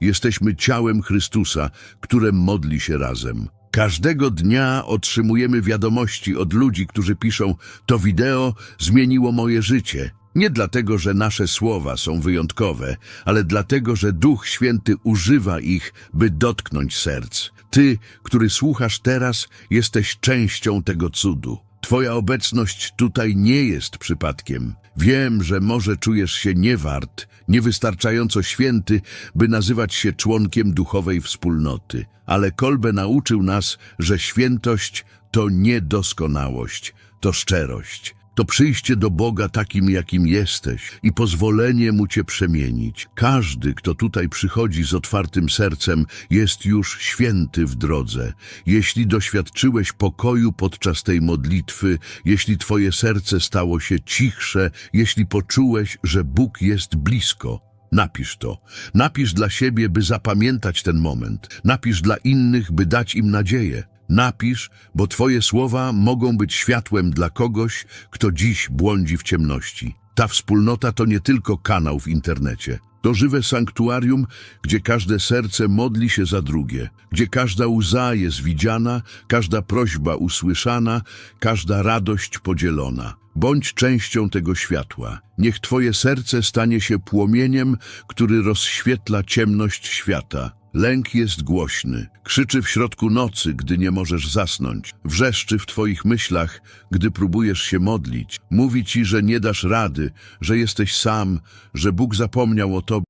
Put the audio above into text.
Jesteśmy ciałem Chrystusa, które modli się razem. Każdego dnia otrzymujemy wiadomości od ludzi, którzy piszą: To wideo zmieniło moje życie. Nie dlatego, że nasze słowa są wyjątkowe, ale dlatego, że Duch Święty używa ich, by dotknąć serc. Ty, który słuchasz teraz, jesteś częścią tego cudu. Twoja obecność tutaj nie jest przypadkiem. Wiem, że może czujesz się niewart, niewystarczająco święty, by nazywać się członkiem duchowej wspólnoty. Ale Kolbe nauczył nas, że świętość to niedoskonałość, to szczerość. To przyjście do Boga takim, jakim jesteś i pozwolenie Mu Cię przemienić. Każdy, kto tutaj przychodzi z otwartym sercem, jest już święty w drodze. Jeśli doświadczyłeś pokoju podczas tej modlitwy, jeśli Twoje serce stało się cichsze, jeśli poczułeś, że Bóg jest blisko, Napisz to. Napisz dla siebie, by zapamiętać ten moment. Napisz dla innych, by dać im nadzieję. Napisz, bo Twoje słowa mogą być światłem dla kogoś, kto dziś błądzi w ciemności. Ta wspólnota to nie tylko kanał w internecie. To żywe sanktuarium, gdzie każde serce modli się za drugie, gdzie każda łza jest widziana, każda prośba usłyszana, każda radość podzielona. Bądź częścią tego światła. Niech Twoje serce stanie się płomieniem, który rozświetla ciemność świata. Lęk jest głośny, krzyczy w środku nocy, gdy nie możesz zasnąć, wrzeszczy w Twoich myślach, gdy próbujesz się modlić. Mówi Ci, że nie dasz rady, że jesteś sam, że Bóg zapomniał o Tobie.